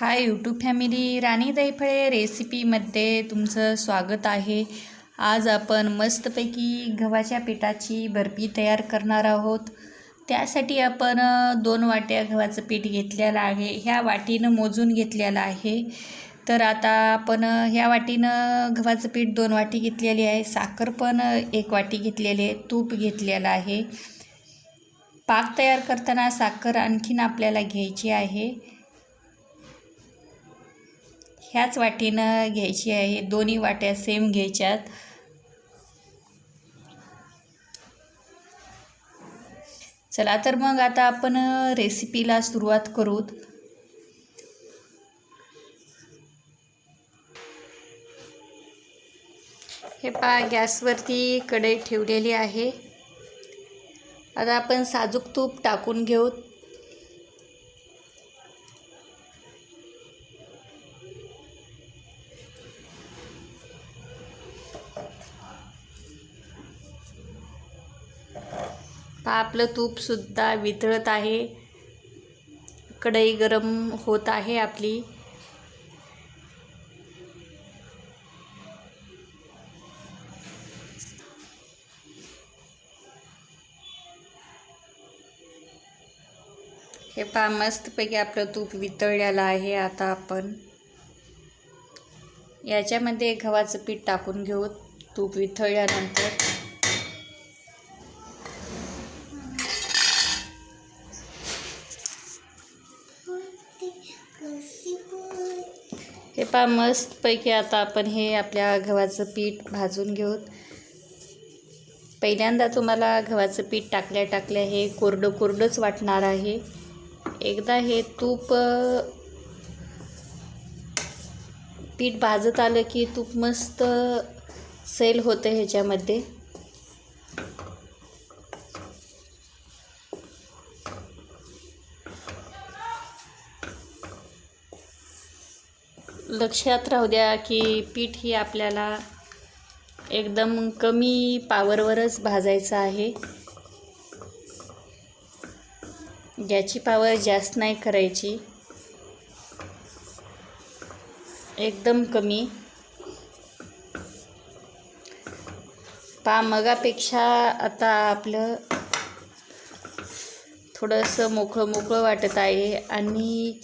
Hi YouTube family राणी दैफळे रेसिपीमध्ये तुमचं स्वागत आहे. आज आपण मस्तपैकी गव्हाच्या पिठाची बर्फी तयार करणार आहोत. त्यासाठी आपण दोन वाट्या गव्हाचं पीठ घेतलेलं आहे. ह्या वाटीनं मोजून घेतलेलं आहे. तर आता आपण ह्या वाटीनं गव्हाचं पीठ दोन वाटी घेतलेली आहे. साखर पण एक वाटी घेतलेली आहे. तूप घेतलेलं आहे. पाक तयार करताना साखर आणखीन आपल्याला घ्यायची आहे. ह्याच वाटीनं घ्यायची आहे. दोन्ही वाट्या सेम घ्यायच्यात. चला तर मग आता आपण रेसिपीला सुरुवात करूत. हे पा गॅसवरती कढई ठेवलेली आहे. आता आपण साजूक तूप टाकून घेऊ आपलं तूपसुद्धा वितळत आहे. कढई गरम होत आहे आपली. हे पहा मस्तपैकी आपलं तूप वितळलेलं आहे आता आपण. याच्यामध्ये गव्हाचं पीठ टाकून घेऊ तूप वितळल्यानंतर. का मस्तपैकी आता आपण हे आपल्या गव्हाचं पीठ भाजून घेऊ पहिल्यांदा तुम्हाला गव्हाचं पीठ टाकल्या टाकल्या हे कोरडं कोरडंच वाटणार आहे. एकदा हे तूप पीठ भाजत आलं की तूप मस्त सैल होतं ह्याच्यामध्ये. लक्षात राहू द्या की पीठ ही आपल्याला एकदम कमी पावरवरच भाजायचं आहे. गॅसची पावर जास्त नाही करायची. एकदम कमी. पा मगापेक्षा आता आपलं थोडंसं मोकळं मोकळं वाटत आहे आणि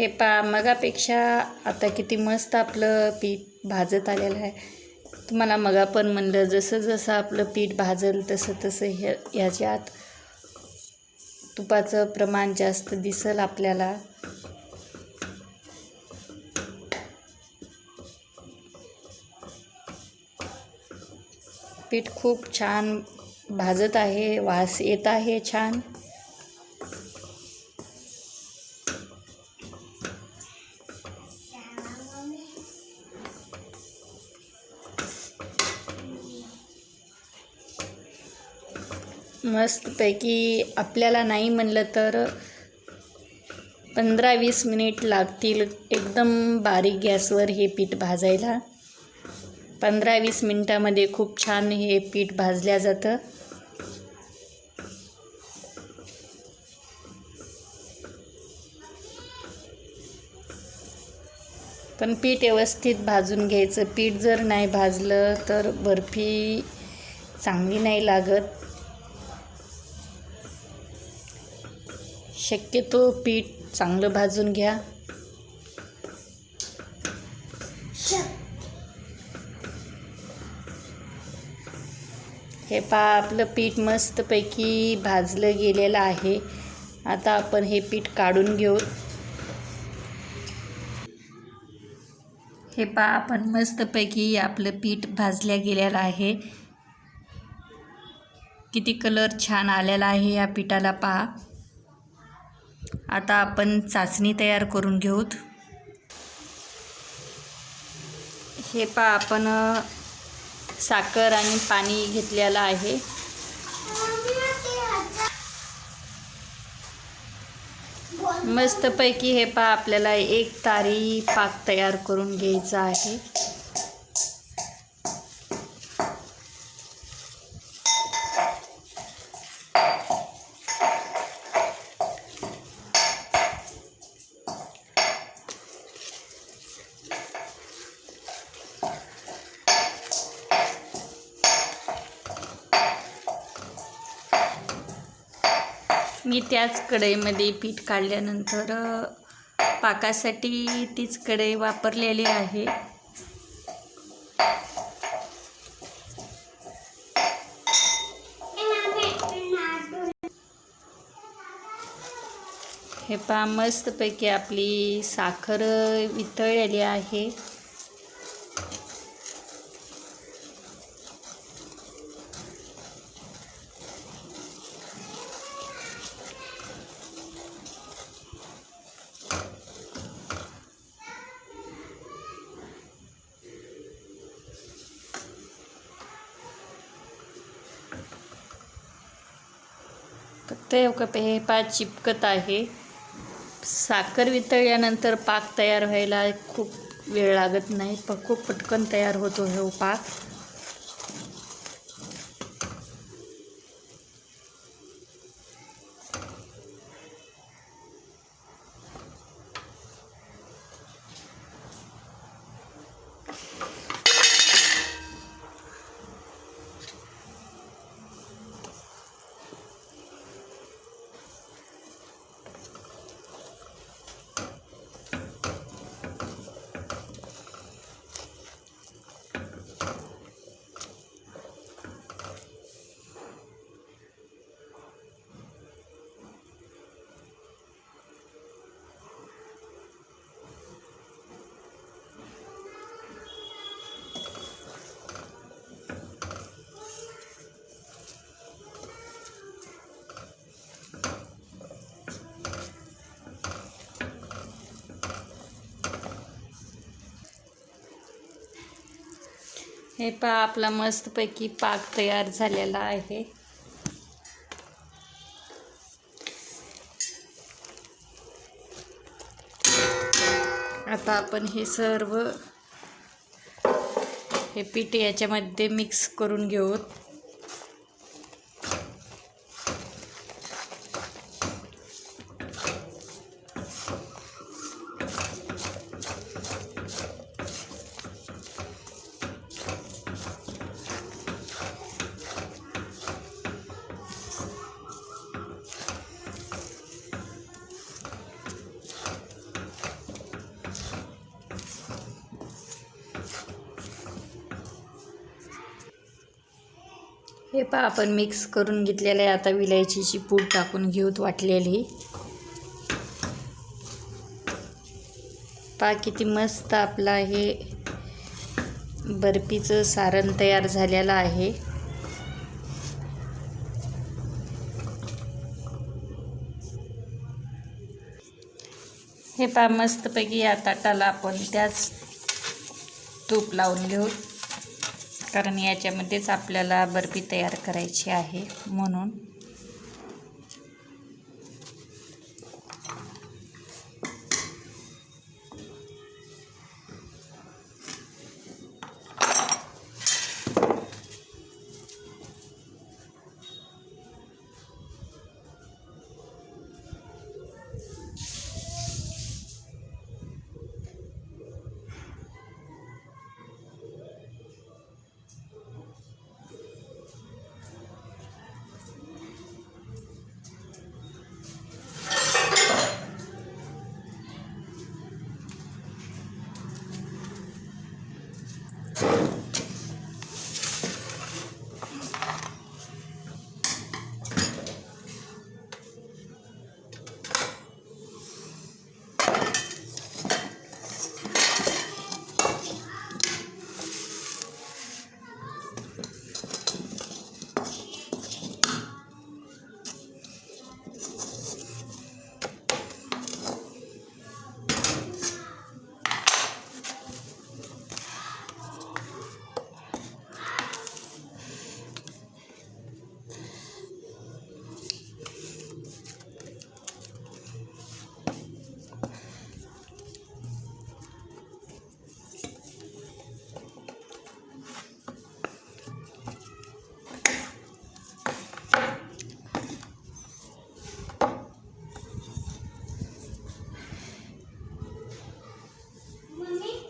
हे पा मगापेक्षा आता किती मस्त आपलं पीठ भाजत आलेलं आहे. तुम्हाला मगा पण म्हणलं जसं जसं आपलं पीठ भाजल तसं तसं ह्या ह्याच्यात तुपाचं प्रमाण जास्त दिसल आपल्याला. पीठ खूप छान भाजत आहे वास येत आहे छान. मस्तपैकी आपल्याला नाही म्हणलं तर पंधरा वीस मिनिट लागतील एकदम बारीक गॅसवर हे पीठ भाजायला. पंधरा वीस मिनटामध्ये खूप छान हे पीठ भाजल्या जातं. पण पीठ व्यवस्थित भाजून घ्यायचं. पीठ जर नाही भाजलं तर बर्फी चांगली नाही लागत. शक्यतो पीठ चांगलं भाजून घ्या. हे पहा आपलं पीठ मस्तपैकी भाजलं गेलेलं आहे. आता आपण हे पीठ काढून घेऊ. हे पहा आपण मस्तपैकी आपलं पीठ भाजल्या गेलेलं आहे. किती कलर छान आलेला आहे या पिठाला पहा. आता आपण चाचणी तयार करून घेऊत. हे पा आपण साखर आणि पाणी घेतलेलं आहे. मस्तपैकी हे पा आपल्याला एक तारी पाक तयार करून घ्यायचा आहे. मी त्याच कढईमध्ये पीठ काढल्यानंतर पाकासाठी तीच कढई वापरलेली आहे. हे पहा मस्तपैकी आपली साखर वितळलेली आहे. फक्त का हे पा चिपकत आहे. साखर वितळल्यानंतर पाक तयार व्हायला खूप वेळ लागत नाही. प खूप पटकन तयार होतो हे पाक. हे पा आपला मस्तपैकी पाक तयार झालेला आहे. आता आपण हे सर्व हे पीठ याच्यामध्ये मिक्स करून घेऊत हे पहा आपण मिक्स करून घेतलेलं आहे. आता विलायचीची पूड टाकून घेऊत वाटलेली. पहा किती मस्त आपला हे बर्फीचं सारण तयार झालेलं आहे. हे पहा मस्तपैकी या ताटाला आपण त्याच तूप लावून घेऊ. कारण याच्यामध्येच आपल्याला बर्फी तयार करायची आहे म्हणून.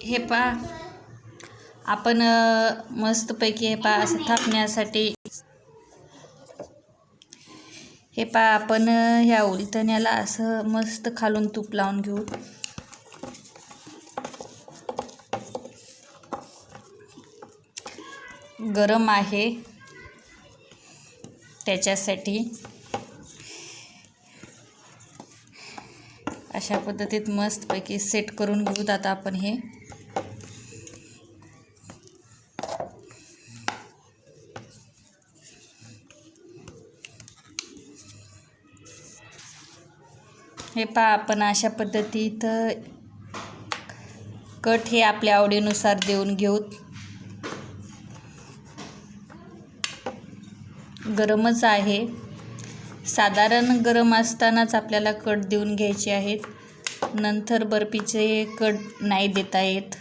हे पा आपण मस्तपैकी हे पा असं थापण्यासाठी. हे पा आपण ह्या उलथण्याला असं मस्त खालून तूप लावून घेऊ. गरम आहे. त्याच्यासाठी. अशा पद्धतीत मस्तपैकी सेट करून घेऊत आता आपण हे. हे पहा आपण अशा पद्धतीत कट हे आपल्या आवडीनुसार देऊन घेऊत गरमच आहे. साधारण गरम असतानाच आपल्याला कट देऊन घ्यायचे आहेत. नंतर बर्फीचे कट नाही देता येत.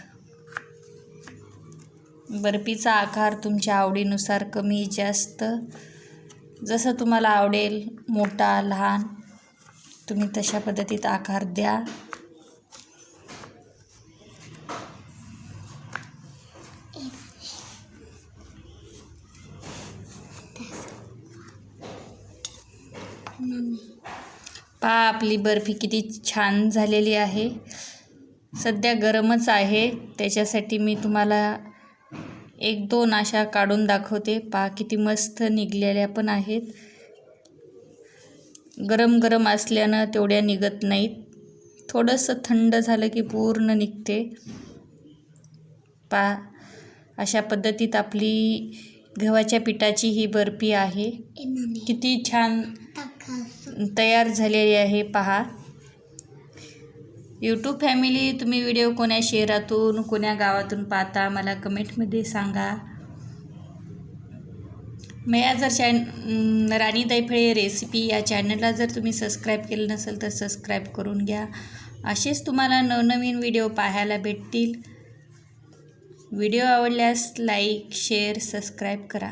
बर्फीचा आकार तुमच्या आवडीनुसार कमी जास्त. जसं तुम्हाला आवडेल मोठा लहान. तुम्ही तशा पद्धतीत आकार द्या. पा आपली बर्फी किती छान झालेली आहे. सध्या गरमच आहे. त्याच्यासाठी मी तुम्हाला एक दोन अशा काढून दाखवते. पा किती मस्त निघलेल्या पण आहेत. गरम गरम असल्यानं तेवढ्या निघत नाहीत. थोडंसं थंड झालं की पूर्ण निघते. पा अशा पद्धतीत आपली गव्हाच्या पिठाची ही बर्फी आहे. किती छान तयार झालेली आहे पहा. यूट्यूब फॅमिली तुम्ही व्हिडिओ कोण्या शहरातून कोण्या गावातून पाहता मला कमेंटमध्ये सांगा. मया जर चॅन राणी दैफळे रेसिपी या चॅनलला जर तुम्ही सबस्क्राईब केलं नसेल तर सबस्क्राईब करून घ्या. असेच तुम्हाला नवनवीन व्हिडिओ पाहायला भेटतील. व्हिडिओ आवडल्यास लाईक शेअर सबस्क्राईब करा.